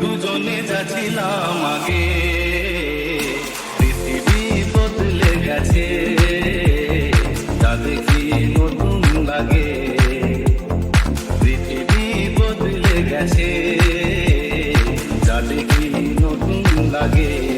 দুজনে যাচ্ছিলাম আগে। পৃথিবী বদলে গেছে যা দেখি নতুন লাগে? পৃথিবী বদলে গেছে যা দেখি নতুন লাগে?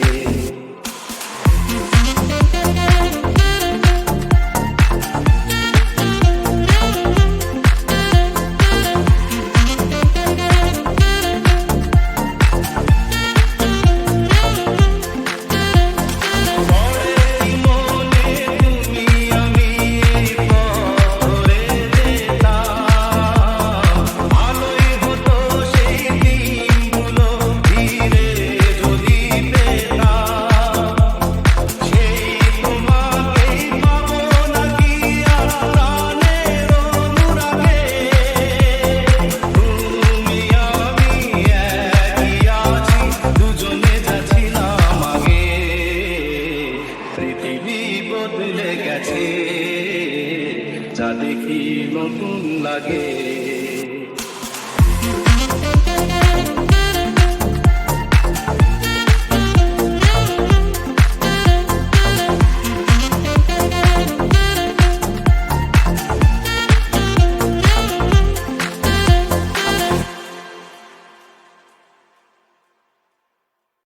গেছে যা দেখি নতুন লাগে।